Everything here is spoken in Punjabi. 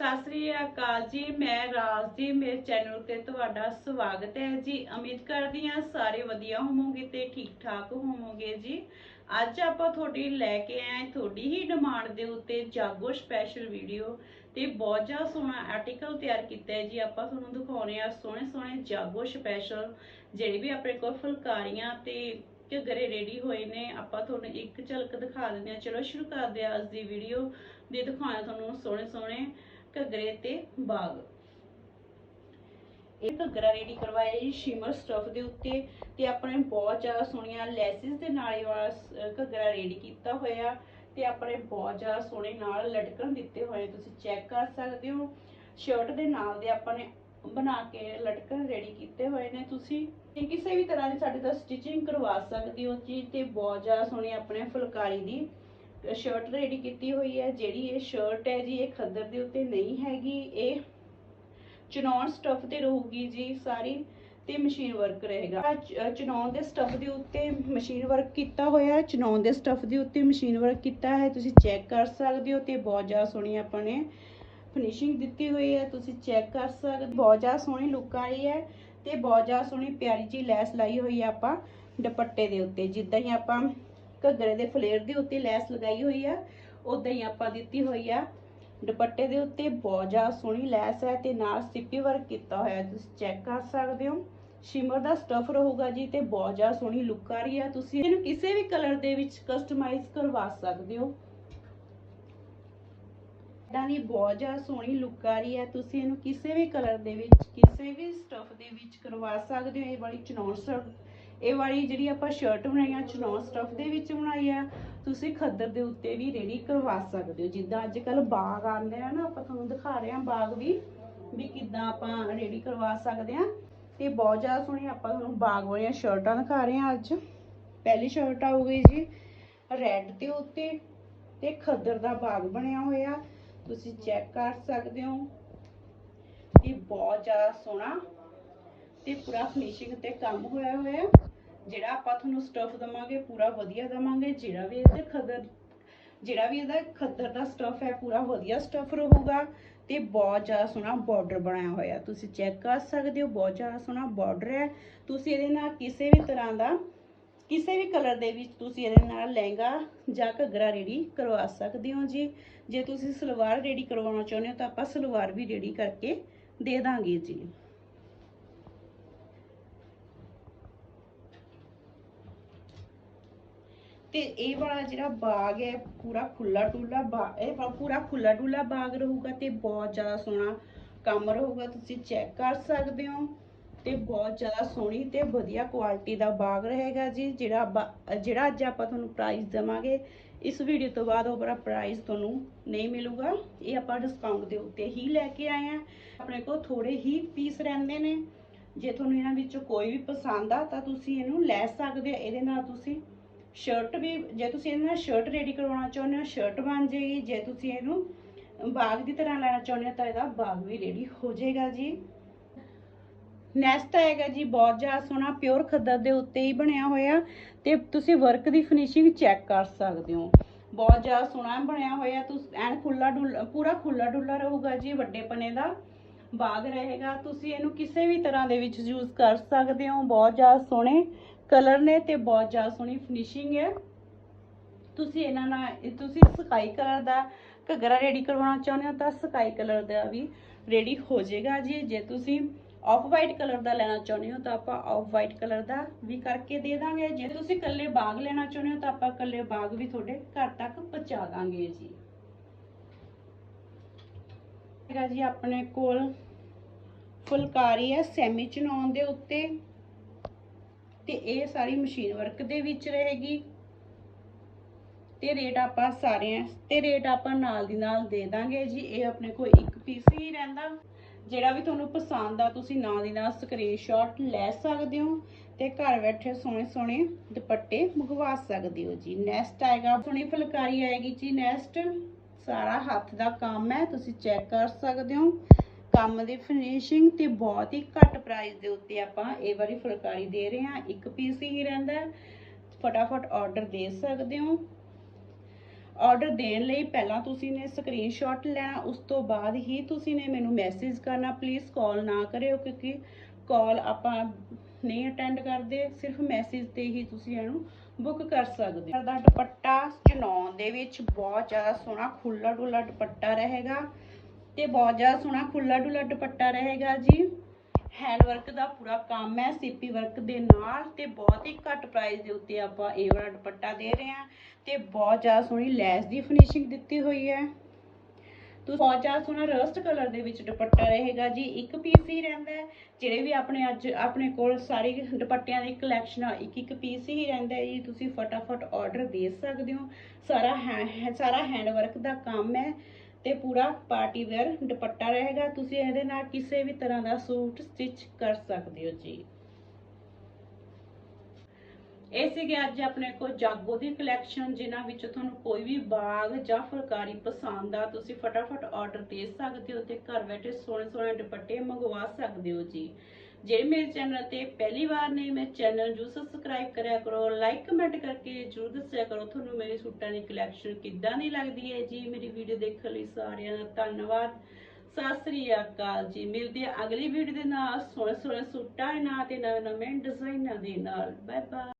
ਸਤਿ ਸ੍ਰੀ ਅਕਾਲ ਜੀ, ਮੈਂ ਰਾਜ ਜੀ, ਮੇਰੇ ਚੈਨਲ ਤੇ ਤੁਹਾਡਾ ਸਵਾਗਤ ਹੈ ਜੀ। ਉਮੀਦ ਕਰਦੀ ਹਾਂ ਸਾਰੇ ਵਧੀਆ ਹੋਵੋਗੇ ਤੇ ਠੀਕ ਠਾਕ ਹੋਵੋਗੇ ਜੀ। ਅੱਜ ਆਪਾਂ ਤੁਹਾਡੀ ਲੈ ਕੇ ਆਏ ਤੁਹਾਡੀ ਹੀ ਡਿਮਾਂਡ ਦੇ ਉੱਤੇ ਜਾਗੋ ਸਪੈਸ਼ਲ ਵੀਡੀਓ ਤੇ ਬਹੁਤ ਜ਼ਿਆਦਾ ਸੋਹਣਾ ਆਰਟੀਕਲ ਤਿਆਰ ਕੀਤਾ ਹੈ ਜੀ। ਆਪਾਂ ਤੁਹਾਨੂੰ ਦਿਖਾਉਣੇ ਆ ਸੋਹਣੇ ਸੋਹਣੇ ਜਾਗੋ ਸਪੈਸ਼ਲ ਜਿਹੜੇ ਵੀ ਆਪਣੇ ਕੋਲ ਫੁਲਕਾਰੀਆਂ ਤੇ ਘੱਗਰੇ ਰੈਡੀ ਹੋਏ ਨੇ। ਆਪਾਂ ਤੁਹਾਨੂੰ ਇੱਕ ਝਲਕ ਦਿਖਾ ਦਿੰਦੇ ਹਾਂ। ਚਲੋ ਸ਼ੁਰੂ ਕਰਦੇ ਹਾਂ ਅੱਜ ਦੀ ਵੀਡੀਓ ਦੇ ਦਿਖਾਉਣਾ ਤੁਹਾਨੂੰ ਸੋਹਣੇ ਸੋਹਣੇ ਘੱਗਰੇ ਤੇ ਬਾਗ। ਇਹ ਘੱਗਰਾ ਰੈਡੀ ਕਰਵਾਇਆ ਜੀ ਸ਼ਿਮਰ ਸਟਫ ਦੇ ਉੱਤੇ ਤੇ ਆਪਣੇ ਬਹੁਤ ਜ਼ਿਆਦਾ ਸੋਹਣੀਆਂ ਲੈਸਿਸ ਦੇ ਨਾਲ ਇਹ ਵਾਲਾ ਸ- ਰੈਡੀ ਕੀਤਾ ਹੋਇਆ ਤੇ ਆਪਣੇ ਬਹੁਤ ਜ਼ਿਆਦਾ ਸੋਹਣੇ ਨਾਲ ਲਟਕਣ ਦਿੱਤੇ ਹੋਏ ਤੁਸੀਂ ਚੈੱਕ ਕਰ ਸਕਦੇ ਹੋ। ਸ਼ਰਟ ਦੇ ਨਾਲ ਦੇ ਆਪਾਂ ਨੇ ਬਣਾ ਕੇ ਲਟਕਣ ਰੈਡੀ ਕੀਤੇ ਹੋਏ ਨੇ ਤੁਸੀਂ। ਇਹ ਕਿਸੇ ਵੀ ਤਰ੍ਹਾਂ ਦੀ ਸਾਡੇ ਤੋਂ ਸਟਿਚਿੰਗ ਕਰਵਾ ਸਕਦੇ ਹੋ ਜੀ ਤੇ ਬਹੁਤ ਜ਼ਿਆਦਾ ਸੋਹਣੀ ਆਪਣੇ ਫੁਲਕਾਰੀ ਦੀ ਸ਼ਰਟ ਰੈਡੀ ਕੀਤੀ ਹੋਈ ਹੈ, ਜਿਹੜੀ ਇਹ ਸ਼ਰਟ ਹੈ ਜੀ, ਇਹ ਖੱਦਰ ਦੇ ਉੱਤੇ ਨਹੀਂ ਹੈਗੀ, ਇਹ ਚਨੌਨ ਸਟਫ ਤੇ ਰਹੂਗੀ ਜੀ ਸਾਰੀ ਤੇ ਮਸ਼ੀਨ ਵਰਕ ਰਹੇਗਾ। ਚਨੌਨ ਦੇ ਸਟਫ ਦੇ ਉੱਤੇ ਮਸ਼ੀਨ ਵਰਕ ਕੀਤਾ ਹੋਇਆ ਹੈ ਚਨੌਨ ਦੇ ਸਟਫ ਦੇ ਉੱਤੇ ਮਸ਼ੀਨ ਵਰਕ ਕੀਤਾ ਹੈ, ਤੁਸੀਂ ਚੈੱਕ ਕਰ ਸਕਦੇ ਹੋ ਤੇ ਬਹੁਤ ਜ਼ਿਆਦਾ ਸੋਹਣੀ ਆਪਾਂ ਨੇ ਫਿਨਿਸ਼ਿੰਗ ਦਿੱਤੀ ਹੋਈ ਹੈ, ਤੁਸੀਂ ਚੈੱਕ ਕਰ ਸਕਦੇ ਬਹੁਤ ਜ਼ਿਆਦਾ ਸੋਹਣੀ ਲੁੱਕ ਆ ਰਹੀ ਹੈ ਤੇ ਬਹੁਤ ਜ਼ਿਆਦਾ ਸੋਹਣੀ ਪਿਆਰੀ ਜੀ ਲੈਸ ਲਾਈ ਹੋਈ ਹੈ ਆਪਾਂ ਦੁਪੱਟੇ ਦੇ ਉੱਤੇ, ਜਿੱਦਾਂ ਹੀ ਆਪਾਂ ਘੱਗਰੇ ਦੇ ਫਲੇਅਰ ਦੇ ਉੱਤੇ ਲੈਸ ਲਗਾਈ ਹੋਈ ਆ ਉਦਾਂ ਹੀ ਆਪਾਂ ਦਿੱਤੀ ਹੋਈ ਆ। ਦੁਪੱਟੇ ਦੇ ਉੱਤੇ ਬਹੁਤ ਜ਼ਿਆਦਾ ਸੋਹਣੀ ਲੈਸ ਹੈ ਤੇ ਨਾਲ ਸਿੱਪੀ ਵਰਕ ਕੀਤਾ ਹੋਇਆ ਤੁਸੀਂ ਚੈੱਕ ਕਰ ਸਕਦੇ ਹੋ। ਸ਼ਿਮਰ ਦਾ ਸਟਫ ਰਹੂਗਾ ਜੀ ਤੇ ਬਹੁਤ ਜ਼ਿਆਦਾ ਸੋਹਣੀ ਲੁੱਕ ਆ ਰਹੀ ਹੈ ਤੁਸੀਂ ਇਹਨੂੰ ਕਿਸੇ ਵੀ ਕਲਰ ਦੇ ਵਿੱਚ ਕਸਟਮਾਈਜ਼ ਕਰਵਾ ਸਕਦੇ ਹੋ। ਇਦਾਂ ਦੀ ਬਹੁਤ ਜ਼ਿਆਦਾ ਸੋਹਣੀ ਲੁੱਕ ਆ ਰਹੀ ਹੈ। ਤੁਸੀਂ ਇਹਨੂੰ ਕਿਸੇ ਵੀ ਕਲਰ ਦੇ ਵਿੱਚ, ਕਿਸੇ ਵੀ ਸਟਫ ਦੇ ਵਿੱਚ ਕਰਵਾ ਸਕਦੇ ਹੋ। ਇਹ ਵਾਲੀ ਚਨੌਨ ਇਹ ਵਾਲੀ ਜਿਹੜੀ ਆਪਾਂ ਸ਼ਰਟ ਬਣਾਈ ਆ ਚਨੌਨ ਸਟਫ ਦੇ ਵਿੱਚ ਬਣਾਈ ਆ, ਤੁਸੀਂ ਖੱਦਰ ਦੇ ਉੱਤੇ ਵੀ ਰੈਡੀ ਕਰਵਾ ਸਕਦੇ ਹੋ। ਜਿੱਦਾਂ ਅੱਜ ਕੱਲ ਬਾਗ ਆਉਂਦੇ ਆ ਨਾ, ਆਪਾਂ ਤੁਹਾਨੂੰ ਦਿਖਾ ਰਹੇ ਆ ਬਾਗ ਵੀ ਵੀ ਕਿੱਦਾਂ ਆਪਾਂ ਰੈਡੀ ਕਰਵਾ ਸਕਦੇ ਆ। ਤੇ ਬਹੁਤ ਜ਼ਿਆਦਾ ਸੋਹਣੀ ਆਪਾਂ ਤੁਹਾਨੂੰ ਬਾਗ ਵਾਲੀਆਂ ਸ਼ਰਟਾਂ ਦਿਖਾ ਰਹੇ ਆ ਅੱਜ। ਪਹਿਲੀ ਸ਼ਰਟ ਆਊਗੀ ਜੀ ਰੈੱਡ ਦੇ ਉੱਤੇ ਤੇ ਖੱਦਰ ਦਾ ਬਾਗ ਬਣਿਆ ਹੋਇਆ। ਤੁਸੀਂ ਚੈੱਕ ਕਰ ਸਕਦੇ ਹੋ। ਇਹ ਬਹੁਤ ਜ਼ਿਆਦਾ ਸੋਹਣਾ ਤੇ ਪੂਰਾ ਫਿਨਿਸ਼ਿੰਗ ਤੇ ਕੰਮ ਹੋਇਆ ਹੋਇਆ। ਜਿਹੜਾ ਆਪਾਂ ਤੁਹਾਨੂੰ ਸਟਫ ਦਵਾਂਗੇ, ਪੂਰਾ ਵਧੀਆ ਦਵਾਂਗੇ, ਜਿਹੜਾ ਵੀ ਇਹਦੇ ਖਦਰ ਜਿਹੜਾ ਵੀ ਇਹਦਾ ਖੱਦਰ ਦਾ ਸਟਫ ਹੈ, ਪੂਰਾ ਵਧੀਆ ਸਟਫ ਰਹੂਗਾ। ਤੇ ਬਹੁਤ ਜ਼ਿਆਦਾ ਸੋਹਣਾ ਬਾਰਡਰ ਬਣਾਇਆ ਹੋਇਆ। ਤੁਸੀਂ ਚੈੱਕ ਕਰ ਸਕਦੇ ਹੋ, ਬਹੁਤ ਜ਼ਿਆਦਾ ਸੋਹਣਾ ਬਾਰਡਰ ਹੈ। ਤੁਸੀਂ ਇਹਦੇ ਨਾਲ ਕਿਸੇ ਵੀ ਤਰ੍ਹਾਂ ਦਾ ਕਿਸੇ ਵੀ ਕਲਰ ਦੇ ਵਿੱਚ ਤੁਸੀਂ ਇਹਦੇ ਨਾਲ ਲਹਿੰਗਾ ਜਾਂ ਘੱਗਰਾ ਰੈਡੀ ਕਰਵਾ ਸਕਦੇ ਹੋ ਜੀ। ਜੇ ਤੁਸੀਂ ਸਲਵਾਰ ਰੈਡੀ ਕਰਵਾਉਣਾ ਚਾਹੁੰਦੇ ਹੋ ਤਾਂ ਆਪਾਂ ਸਲਵਾਰ ਵੀ ਰੈਡੀ ਕਰਕੇ ਦੇ ਦਾਂਗੇ ਜੀ। ਤੇ ਇਹ ਵਾਲਾ ਜਿਹੜਾ ਬਾਗ ਹੈ, ਪੂਰਾ ਖੁੱਲਾ ਡੁੱਲਾ ਬਾਗ ਇਹ ਪੂਰਾ ਖੁੱਲਾ ਡੁੱਲਾ ਬਾਗ ਰਹੂਗਾ ਤੇ ਬਹੁਤ ਜ਼ਿਆਦਾ ਸੋਹਣਾ ਕੰਮ ਰਹੂਗਾ, ਤੁਸੀਂ ਚੈੱਕ ਕਰ ਸਕਦੇ ਹੋ। ਤੇ ਬਹੁਤ ਜ਼ਿਆਦਾ ਸੋਹਣੀ ਤੇ ਵਧੀਆ ਕੁਆਲਿਟੀ ਦਾ ਬਾਗ ਰਹੇਗਾ ਜੀ, ਜਿਹੜਾ ਬਾ- ਜਿਹੜਾ ਅੱਜ ਆਪਾਂ ਤੁਹਾਨੂੰ ਪ੍ਰਾਈਸ ਦੇਵਾਂਗੇ। ਇਸ ਵੀਡੀਓ ਤੋਂ ਬਾਅਦ ਉਹ ਬੜਾ ਪ੍ਰਾਈਸ ਤੁਹਾਨੂੰ ਨਹੀਂ ਮਿਲੂਗਾ। ਇਹ ਆਪਾਂ ਡਿਸਕਾਊਂਟ ਦੇ ਉੱਤੇ ਹੀ ਲੈ ਕੇ ਆਏ ਆ ਆਪਣੇ ਕੋਲ ਥੋੜੇ ਹੀ ਪੀਸ ਰਹਿੰਦੇ ਨੇ। ਜੇ ਤੁਹਾਨੂੰ ਇਹਨਾਂ ਵਿੱਚੋਂ ਕੋਈ ਵੀ ਪਸੰਦ ਆ, ਤਾਂ ਤੁਸੀਂ ਇਹਨੂੰ ਲੈ ਸਕਦੇ ਹੋ ਇਹਦੇ ਨਾਲ ਤੁਸੀਂ ਸ਼ਰਟ ਵੀ, ਜੇ ਤੁਸੀਂ ਇਹਦੇ ਸ਼ਰਟ ਰੈਡੀ ਕਰਵਾਉਣਾ ਚਾਹੁੰਦੇ ਹੋ ਸ਼ਰਟ ਬਣ ਜਾਏਗੀ। ਜੇ ਤੁਸੀਂ ਇਹਨੂੰ ਬਾਗ ਦੀ ਤਰ੍ਹਾਂ ਲੈਣਾ ਚਾਹੁੰਦੇ ਹੋ, ਤਾਂ ਇਹਦਾ ਬਾਗ ਵੀ ਰੈਡੀ ਹੋ ਜਾਏਗਾ ਜੀ। ਨੈਸਟ ਆਏਗਾ ਜੀ, ਬਹੁਤ ਜ਼ਿਆਦਾ ਸੋਹਣਾ ਪਿਓਰ ਖੱਦਰ ਦੇ ਉੱਤੇ ਹੀ ਬਣਿਆ ਹੋਇਆ। ਤੇ ਤੁਸੀਂ ਵਰਕ ਦੀ ਫਿਨਿਸ਼ਿੰਗ ਚੈੱਕ ਕਰ ਸਕਦੇ ਹੋ। ਬਹੁਤ ਜ਼ਿਆਦਾ ਸੋਹਣਾ ਬਣਿਆ ਹੋਇਆ। ਤੁਸੀਂ, ਐਨ ਖੁੱਲਾ ਡੁੱਲਾ, ਪੂਰਾ ਖੁੱਲਾ ਡੁੱਲਾ ਰਹੂਗਾ ਜੀ, ਵੱਡੇ ਪਨੇ ਦਾ। ਬਾਗ ਰਹੇਗਾ। ਤੁਸੀਂ ਇਹਨੂੰ ਕਿਸੇ ਵੀ ਤਰ੍ਹਾਂ ਦੇ ਵਿੱਚ ਯੂਜ਼ ਕਰ ਸਕਦੇ ਹੋ। ਬਹੁਤ ਜ਼ਿਆਦਾ ਸੋਹਣੇ ਕਲਰ ਨੇ ਤੇ ਬਹੁਤ ਜ਼ਿਆਦਾ ਸੋਹਣੀ ਫਿਨਿਸ਼ਿੰਗ ਹੈ। ਤੁਸੀਂ ਇਹਨਾਂ ਨਾਲ ਤੁਸੀਂ ਸਕਾਈ ਕਲਰ ਦਾ ਘੱਗਰਾ ਰੈਡੀ ਕਰਵਾਉਣਾ ਚਾਹੁੰਦੇ ਹੋ ਤਾਂ ਸਕਾਈ ਕਲਰ ਦਾ ਵੀ ਰੈਡੀ ਹੋ ਜਾਏਗਾ ਜੀ। ਜੇ ਤੁਸੀਂ ਆਫ ਵਾਈਟ ਕਲਰ ਦਾ ਲੈਣਾ ਚਾਹੁੰਦੇ ਹੋ ਤਾਂ ਆਪਾਂ ਆਫ ਵਾਈਟ ਕਲਰ ਦਾ ਵੀ ਕਰਕੇ ਦੇ ਦਾਂਗੇ। ਜੇ ਤੁਸੀਂ ਇਕੱਲੇ ਬਾਗ ਲੈਣਾ ਚਾਹੁੰਦੇ ਹੋ ਤਾਂ ਆਪਾਂ ਇਕੱਲੇ ਬਾਗ ਵੀ ਤੁਹਾਡੇ ਘਰ ਤੱਕ ਪਹੁੰਚਾ ਦਾਂਗੇ ਜੀ। ਹੈਗਾ ਜੀ ਆਪਣੇ ਕੋਲ ਫੁਲਕਾਰੀ ਹੈ ਸੈਮੀ ਚਨੌਨ ਦੇ ਉੱਤੇ। ਤੇ ਇਹ ਸਾਰੀ ਮਸ਼ੀਨ ਵਰਕ ਦੇ ਵਿੱਚ ਰਹੇਗੀ। ਤੇ ਰੇਟ ਆਪਾਂ ਸਾਰਿਆਂ, ਤੇ ਰੇਟ ਆਪਾਂ ਨਾਲ ਦੀ ਨਾਲ ਦੇ ਦਾਂਗੇ ਜੀ। ਇਹ ਆਪਣੇ ਕੋਲ ਇੱਕ ਪੀਸ ਹੀ ਰਹਿੰਦਾ। ਜਿਹੜਾ ਵੀ ਤੁਹਾਨੂੰ ਪਸੰਦ ਆ, ਤੁਸੀਂ ਨਾਲ ਦੀ ਨਾਲ ਸਕਰੀਨਸ਼ਾਟ ਲੈ ਸਕਦੇ ਹੋ ਤੇ ਘਰ ਬੈਠੇ ਸੋਹਣੇ ਸੋਹਣੇ ਦੁਪੱਟੇ ਮੰਗਵਾ ਸਕਦੇ ਹੋ ਜੀ। ਨੈਕਸਟ ਆਏਗਾ, ਸੋਹਣੀ ਫੁਲਕਾਰੀ ਆਏਗੀ ਜੀ। ਨੈਕਸਟ ਸਾਰਾ ਹੱਥ ਦਾ ਕੰਮ ਹੈ, ਤੁਸੀਂ ਚੈੱਕ ਕਰ ਸਕਦੇ ਹੋ। ਕੰਮ ਦੀ ਫਿਨਿਸ਼ਿੰਗ ਤੇ ਬਹੁਤ ਹੀ ਘੱਟ ਪ੍ਰਾਈਸ ਦੇ ਉੱਤੇ ਆਪਾਂ ਇਹ ਵਾਲੀ ਫੁਲਕਾਰੀ ਦੇ ਰਹੇ ਹਾਂ। ਇੱਕ ਪੀਸ ਹੀ ਰਹਿੰਦਾ ਫਟਾਫਟ ਆਰਡਰ ਦੇ ਸਕਦੇ ਹੋ। ਆਰਡਰ ਦੇਣ ਲਈ ਪਹਿਲਾਂ ਤੁਸੀਂ ਨੇ ਸਕਰੀਨਸ਼ਾਟ ਲੈਣਾ, ਉਸ ਤੋਂ ਬਾਅਦ ਹੀ ਤੁਸੀਂ ਨੇ ਮੈਨੂੰ ਮੈਸੇਜ ਕਰਨਾ। ਪਲੀਜ਼ ਕਾਲ ਨਾ ਕਰਿਓ ਕਿਉਂਕਿ ਕਾਲ ਆਪਾਂ ਨਹੀਂ ਅਟੈਂਡ ਕਰਦੇ, ਸਿਰਫ ਮੈਸੇਜ ਤੇ ਹੀ ਤੁਸੀਂ ਇਹਨੂੰ ਬੁੱਕ ਕਰ ਸਕਦੇ ਹੋ। ਦਾ ਦੁਪੱਟਾ ਚਨੌਨ ਦੇ ਵਿੱਚ ਬਹੁਤ ਜ਼ਿਆਦਾ ਸੋਹਣਾ ਖੁੱਲਾ ਡੁੱਲਾ ਦੁਪੱਟਾ ਰਹੇਗਾ। ਤੇ ਬਹੁਤ ਜ਼ਿਆਦਾ ਸੋਹਣਾ ਖੁੱਲਾ ਡੁੱਲਾ ਦੁਪੱਟਾ ਰਹੇਗਾ ਜੀ। ਹੈਂਡ ਵਰਕ ਦਾ ਪੂਰਾ ਕੰਮ ਹੈ ਸੀਪੀ ਵਰਕ ਦੇ ਨਾਲ ਤੇ ਬਹੁਤ ਹੀ ਘੱਟ ਪ੍ਰਾਈਸ ਦੇ ਉੱਤੇ ਆਪਾਂ ਇਹ ਵਾਲਾ ਦੁਪੱਟਾ ਦੇ ਰਹੇ ਹਾਂ ਤੇ ਬਹੁਤ ਜ਼ਿਆਦਾ ਸੋਹਣੀ ਲੈਸ ਦੀ ਫਿਨਿਸ਼ਿੰਗ ਦਿੱਤੀ ਹੋਈ ਹੈ। ਤੋ ਬਹੁਤ ਜ਼ਿਆਦਾ ਸੋਹਣਾ ਰਸਟ ਕਲਰ ਦੇ ਵਿੱਚ ਦੁਪੱਟਾ ਰਹੇਗਾ ਜੀ। ਇੱਕ ਪੀਸ ਹੀ ਰਹਿੰਦਾ ਜਿਹੜੇ ਵੀ ਆਪਣੇ ਅੱਜ ਆਪਣੇ ਕੋਲ ਸਾਰੇ ਦੁਪੱਟਿਆਂ ਦੀ ਕਲੈਕਸ਼ਨ ਆ, ਇੱਕ ਇੱਕ ਪੀਸ ਹੀ ਰਹਿੰਦਾ ਜੀ। ਤੁਸੀਂ ਫਟਾਫਟ ਆਰਡਰ ਦੇ ਸਕਦੇ ਹੋ। ਸਾਰਾ ਹੈ ਸਾਰਾ ਹੈਂਡ ਵਰਕ ਦਾ ਕੰਮ ਹੈ। ਤੇ ਪੂਰਾ ਪਾਰਟੀ ਵੇਅਰ ਦੁਪੱਟਾ ਰਹੇਗਾ। ਤੁਸੀਂ ਇਹਦੇ ਨਾਲ ਕਿਸੇ ਵੀ ਤਰ੍ਹਾਂ ਦਾ ਸੂਟ ਸਟਿਚ ਕਰ ਸਕਦੇ ਹੋ ਜੀ। ਇਹ ਸੀਗੇ ਅੱਜ ਆਪਣੇ ਕੋਲ ਜਾਗੋ ਦੀ ਕਲੈਕਸ਼ਨ ਜਿਨ੍ਹਾਂ ਵਿੱਚ ਤੁਹਾਨੂੰ ਕੋਈ ਵੀ ਬਾਗ ਜਾਂ ਫੁਲਕਾਰੀ ਪਸੰਦ ਆ, ਤੁਸੀਂ ਫਟਾਫਟ ਆਰਡਰ ਦੇ ਸਕਦੇ ਹੋ ਤੇ ਘਰ ਬੈਠੇ ਸੋਹਣੇ ਸੋਹਣੇ ਦੁਪੱਟੇ ਮੰਗਵਾ ਸਕਦੇ ਹੋ ਜੀ। ਜੇ ਮੇਰੇ ਚੈਨਲ ਤੇ ਪਹਿਲੀ ਵਾਰ ਨੇ ਮੇਰੇ ਚੈਨਲ ਨੂੰ ਸਬਸਕ੍ਰਾਈਬ ਕਰਿਆ ਕਰੋ ਲਾਈਕ ਕਮੈਂਟ ਕਰਕੇ ਜਰੂਰ ਦੱਸਿਆ ਕਰੋ, ਤੁਹਾਨੂੰ ਮੇਰੇ ਸੂਟਾਂ ਦੀ ਕਲੈਕਸ਼ਨ ਕਿੱਦਾਂ ਦੀ ਲੱਗਦੀ ਹੈ ਜੀ? ਮੇਰੀ ਵੀਡੀਓ ਦੇਖਣ ਲਈ ਸਾਰਿਆਂ ਦਾ ਧੰਨਵਾਦ। ਸਤਿ ਸ੍ਰੀ ਅਕਾਲ ਜੀ। ਮਿਲਦੇ ਹਾਂ ਅਗਲੀ ਵੀਡੀਓ ਦੇ ਨਾਲ। ਸੋਹਣੇ ਸੋਹਣੇ ਸੂਟਾਂ ਦੇ ਨਾਲ ਤੇ ਨਵੇਂ ਨਵੇਂ ਡਿਜ਼ਾਈਨਾਂ ਦੇ ਨਾਲ। Bye bye